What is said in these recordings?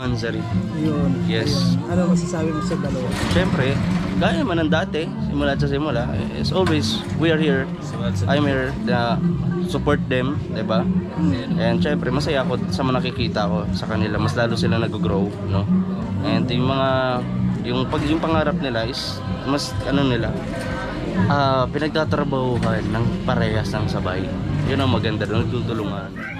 Manzari. Yun. Yes. Ayun. Ano masasabi mo sa dalawa? Siyempre, gaya man ng dati, simula sa simula, as always, we are here. I'm here to support them, di ba? And syempre, masaya ako sa mga nakikita ko sa kanila. Mas lalo sila nag-grow, no? And yung mga, yung pag yung pangarap nila is, mas, ano nila, ah pinagtatrabahuhan ng parehas ng sabay. Yun ang maganda nagtutulungan.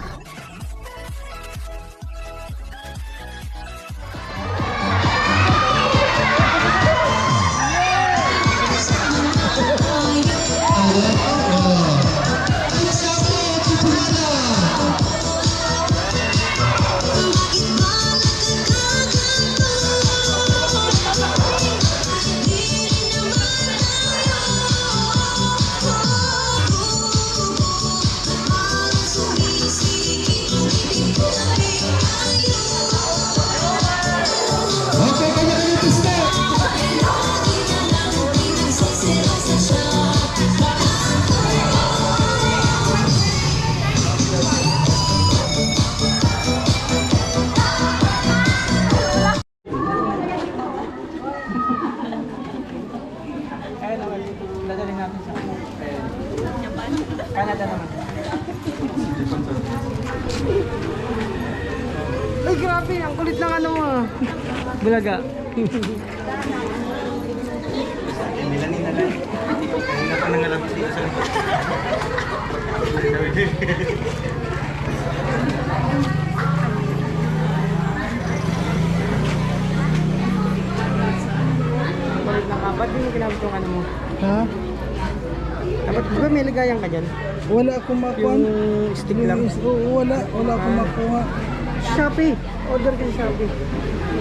Bulaga. Kulit ng kapat, hindi mo ginamit yung ano mo. Ha? Dapat ba may ligayan ka dyan? Wala akong makuha. Yung stick lang. Oo, wala. Wala akong makuha. Shopee. Order ka sa Shopee.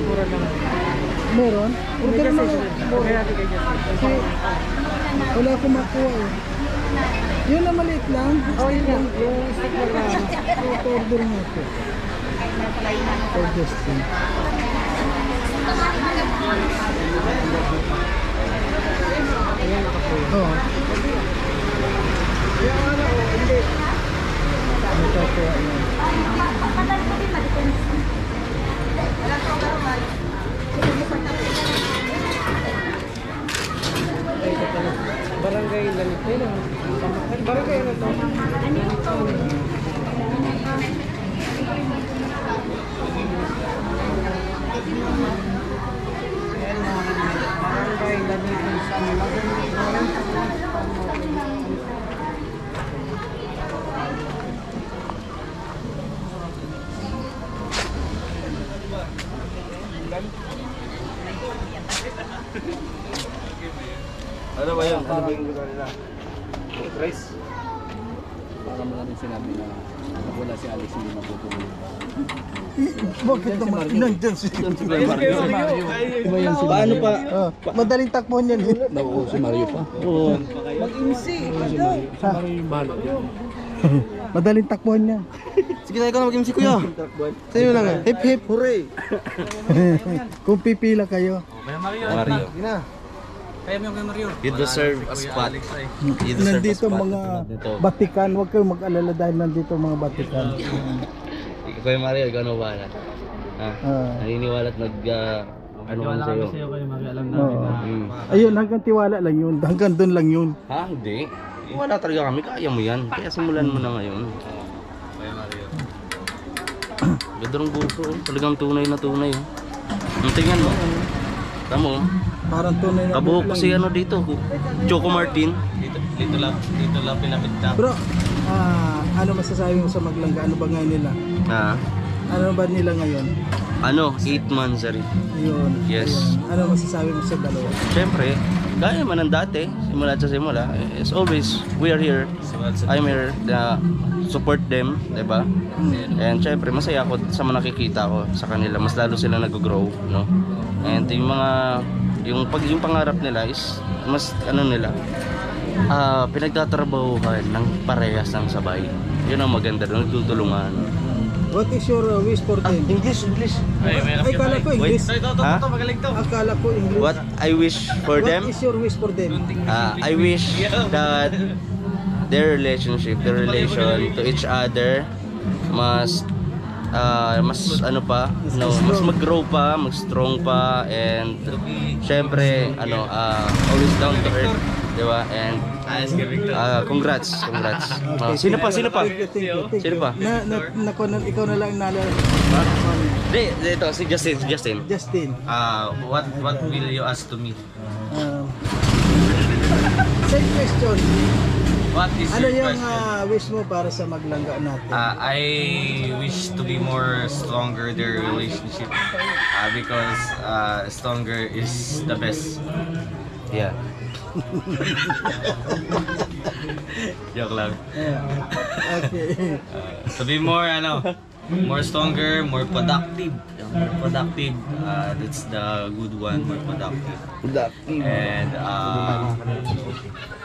Mura lang. Meron? Order mo. dyan. Kasi wala akong makuha eh. Yun na maliit lang. Oh, yun. Yung stick lang na. Ito order mo ito. For Justin. Ayan, nakapuyo. Oo. Yung ano, oh, hindi. Ito po. Ayan. Ito pala. Barangay Lanit. Ayun lang. Barangay ano to? Barangay Lanit. Ano ba yun? Ano ba yung lugar nila? Rice? Para mo natin sinabi na wala si Alex hindi matutuloy. Bakit naman? Nandyan si Iba yan si Paano pa? Oh, madaling takbuhan yan eh. Oo, si Mario pa. Oo. Madaling takbuhan yan. Sige tayo ka na mag-MC kuya. Sa'yo lang eh. Hip hip hooray. Kung pipila kayo. Mario. Kay Mario. You deserve a spot. You deserve Nandito spot. mga. Batikan. Huwag kayong mag-alala dahil nandito mga Batikan. Ikaw yung Mario, ikaw na wala. Ha? Ah. Naniniwala at nag... ah, ano kami sa'yo? Oo. Hmm. Ayun, hanggang tiwala lang yun. Hanggang doon lang yun. Ha? Hindi. Wala talaga kami. Kaya mo yan. Kaya simulan mo na ngayon. Ganda ng buso. oh. Talagang tunay na tunay. oh. Ang tingnan mo. Tamo. oh. Parang tunay na Kabuhok buhok ko si ano dito. Choco Martin. Bro, ah, ano masasabi mo sa maglangga? Ano ba ngayon nila? Ha? Ano ba nila ngayon? Ano, 8 months rin. Yun. Yes. Ayun. Ano masasabi mo sa dalawa? Siyempre, gaya man ng dati, simula sa simula, as always, we are here. I'm here na support them, di ba? And syempre, masaya ako sa mga nakikita ko sa kanila. Mas lalo sila nag-grow, no? And yung mga, yung pag yung pangarap nila is, mas ano nila, ah pinagtatrabahuhan ng parehas ng sabay. Yun ang maganda doon, nagtutulungan. What is your uh, wish for them? English, English. Ay, akala ko English. Ha? Akala ko English. What I wish for them? What is your wish for them? Uh, I wish that their relationship, their relation to each other mas uh, mas ano pa, no, mas mag-grow pa, mag-strong pa and syempre ano uh, always down to earth, 'di ba? And uh, congrats, congrats. Uh, sino pa? Sino pa? Sino pa? Na, na, na, na, ikaw na lang nalala. Di, dito si Justin, si Justin. Justin. Uh, what what will you ask to me? Uh, same question. What is Ano your yung question? uh, wish mo para sa maglangga natin? Uh, I wish to be more stronger their relationship uh, because uh, stronger is the best. Yeah. Joke lang. Yeah. Okay. Uh, to be more ano, more stronger, more productive. More productive. Uh, that's the good one. More productive. And uh,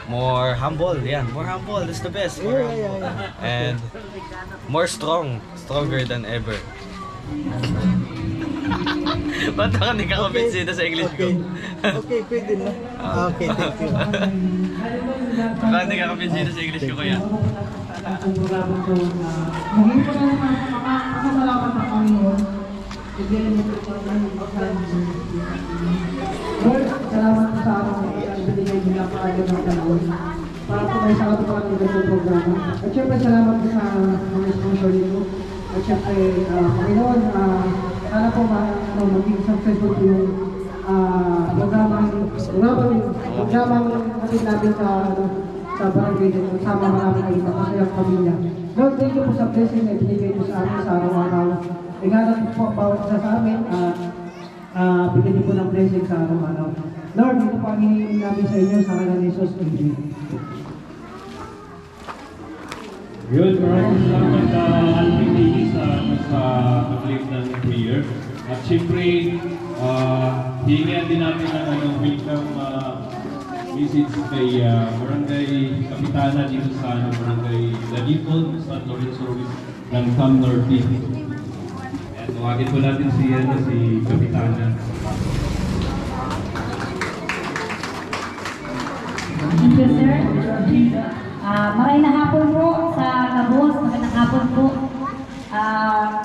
more humble. Yeah, more humble. That's the best. More Yeah, yeah, humble. yeah. And more strong. Stronger than ever. Ba't ako hindi ka kumbinsido sa English okay. ko? Okay, pwede na. Okay, thank you. Ba't hindi ka kumbinsido sa English ko kuya? Maging po na naman makakasalamat sa Panginoon. Ibigay mo po ang aming pagkakas. Lord, salamat po sa araw na ito. Ibigay mo lang kaagad ng panahon. Para po may sa katutuan ng programa. At syempre, salamat po sa mga sponsor nito. At syempre, ah, Panginoon, ah, sana po ma, ano, maging successful po yung ah, programang, programang, programang natin natin sa, ano, sa barangay din, sama marami kayo masayang pamilya. Lord, thank you po sa blessing na binigay mo sa amin sa araw-araw. Ingatan po ang bawat isa sa amin, ah, ah, bigyan niyo po ng blessing sa araw-araw. Lord, ito po ang hinihingi namin sa inyo sa kanya ni Jesus. Amen. Yun, maraming salamat sa Alvin TV sa, mag-lead ng prayer. At syempre, uh, hihingihan din natin ng ano, welcome uh, message kay uh, Barangay Kapitana dito sa ano, Barangay Ladipon, sa Lorenzo ng Cam Norte. Ayan, tawagin po natin si, ano, si Kapitana. Thank you, sir. Ah, maray na hapon po sa Kabos, magandang hapon po. Ah,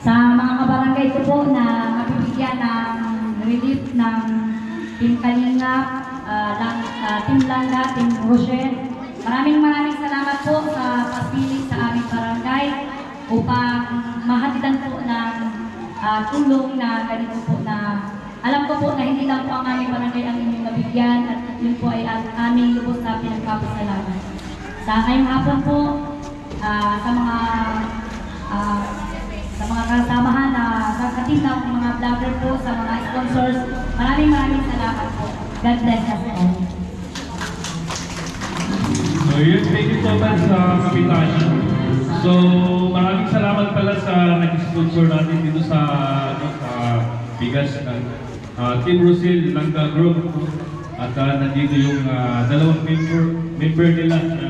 sa mga kabarangay ko po na mabibigyan ng relief ng Team Kalinga, uh, lang, ah, Team Landa, Team Rochelle. Maraming maraming salamat po sa pagpili sa aming barangay upang mahatidan po ng ah, tulong na ganito po na alam ko po na hindi lang po ang aming barangay ang inyong nabigyan at yun po ay ang aming lubos na pinagpapasalamat. Sa ngayong hapon po, ah, sa mga ah, sa mga kasamahan na kakatim ng mga vlogger po, sa mga sponsors, maraming maraming salamat. God bless us all. So thank you so much sa Kapitana. So maraming salamat pala sa nag-sponsor natin dito sa, ano, sa bigas ng uh, Team Rosil Langka Group. At uh, nandito yung ah, dalawang member, member nila na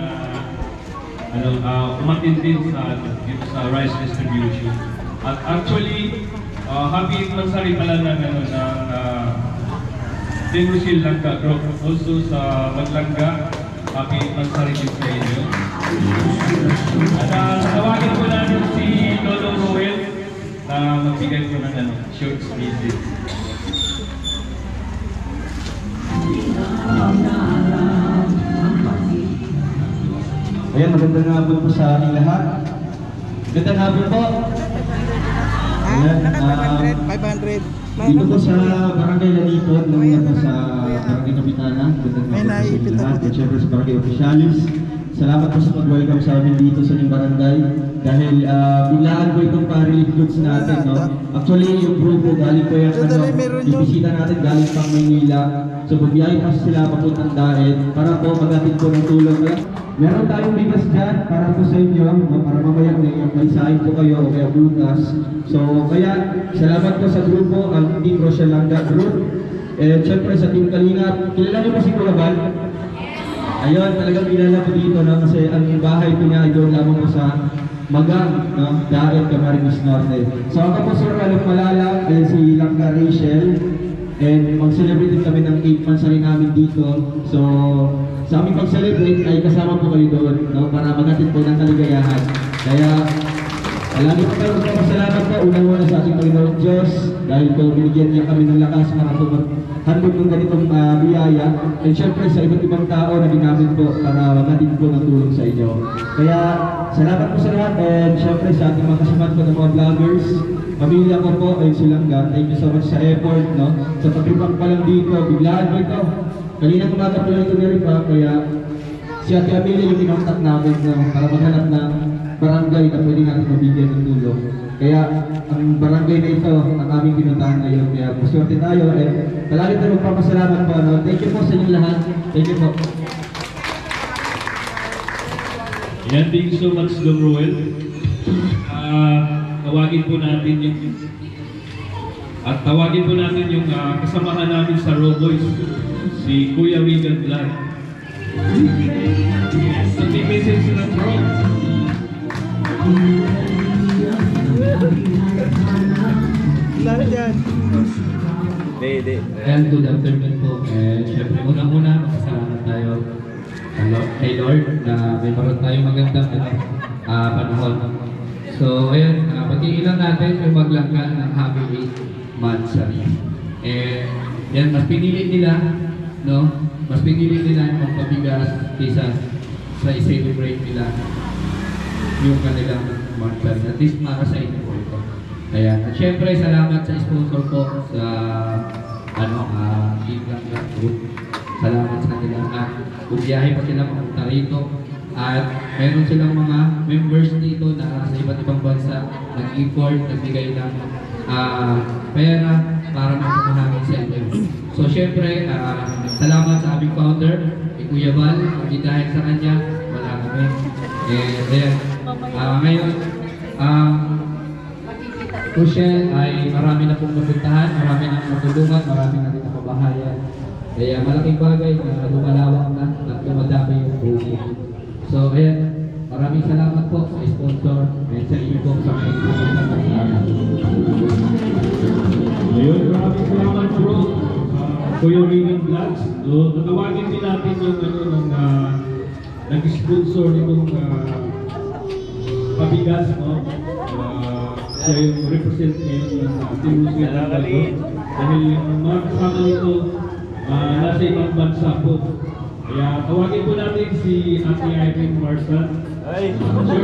ano, uh, umatin din sa, dito sa rice distribution. At actually, uh, happy mansari pala ng, ano, ng uh, Team Rosil Langka Group. Also sa Maglangga, mansari din sa inyo. At uh, tawagin ko natin si Lolo Roel na magbigay ko ng ano, short speeches. Ayan, magandang hapon po sa ating lahat. Magandang hapon po. Ha? Ayan, Naka ah, 500? 500? Dito po sa Barangay Lalipot, nauna po sa Barangay Kapitana. May hapon po dito. At syempre sa Barangay Officialis, salamat po sa pag-welcome sa amin dito sa inyong barangay. Dahil uh, biglaan po itong pa-relief goods natin, no? Actually, yung grupo galing po yung ano, ibisita natin galing pang Maynila. So, bubiyahe pa sila papuntang Daet para po magatid po ng tulong. Kaya, meron tayong bigas dyan para po sa inyo, para mamaya may, may sahin po kayo o kaya bukas. So, kaya, salamat po sa grupo, ang Team Rochelle Langga Group. Eh, syempre sa Team Kalingap, kilala niyo po si Kuya? Ayun, talagang kilala ko dito, no? Kasi ang bahay ko niya ay doon lamang po sa Magang, no? Daet, Camarines Norte. So, ako po Sir Alok Malala, and si Langga Rachel. And mag-celebrate din kami ng 8 months rin namin dito. So, sa aming pag-celebrate ay kasama po kayo doon, no? Para magatid po ng kaligayahan. Kaya, Lagi po tayo magpapasalamat po unang-una sa ating Panginoon Diyos dahil po binigyan niya kami ng lakas para po maghandog ng ganitong ah, biyaya and syempre sa iba't ibang tao na ginamit po para magatid po ng tulong sa inyo. Kaya salamat po sa lahat and syempre sa ating mga kasamahan po ng mga vloggers, pamilya ko po ay silangga. Thank you so much sa effort, no? Sa pagbibang pa lang dito, biglaan po ito. Kanina umaga po lang ito ni Ripa, kaya si Ate Amelia yung kinontak namin no, para maghanap ng barangay na pwede natin mabigyan ng tulong. Kaya ang barangay na ito ang aming pinuntahan ngayon. Kaya maswerte tayo eh. Palagi tayo magpapasalamat po. No? Thank you po sa inyong lahat. Thank you po. Yan, thank you so much, Dong Roel. Ah, tawagin po natin yung at tawagin po natin yung ah, kasamahan namin sa Raw Boys, si Kuya Regan Vlad. Nag-message sila bro. Lahat yan. And good afternoon po. And syempre, unang-una, magpasalamat tayo ano, kay Lord na may meron tayong magandang ano, ah, panahon. So, ayun, uh, pagkikilan natin yung maglangka ng happy 8 months. ah. Eh, yan, mas pinili nila, no? Mas pinili nila yung magpabigas kaysa sa i-celebrate nila yung kanilang month. At least para sa inyo po ito. Ayan. At syempre, salamat sa sponsor ko sa ano, ah, Team Langga Group. Salamat sa kanila at bumiyahe pa sila papunta rito. At meron silang mga members dito na sa iba't ibang bansa nag-import, nagbigay ng ah, pera para mapapahangin sa inyo. So syempre, ah, salamat sa aming founder, Kuya Val. Hindi dahil sa kanya, wala kami. Eh, ayan. Ah, ngayon, ah, Rochelle ay marami na pong napuntahan, marami na natulungan, marami na rin napabahayan. Kaya malaking bagay na lumalawak na at dumadami yung buhay. So, ayan, maraming salamat po sa sponsor and sa inyo po sa mga ipinuntan sa amin. Ayun, maraming salamat bro. Uh, Kuya Regan Vlogs. So, natawagin din natin yung ano, nung uh, nag-sponsor nitong uh, pabigas, no? Uh, siya yung represent ngayon ng uh, Team Muslim Langga Dahil yung mga kasama nito, uh, nasa ibang bansa po. Kaya tawagin po natin si Ate Irene Marsan. Ay! Sure, Ate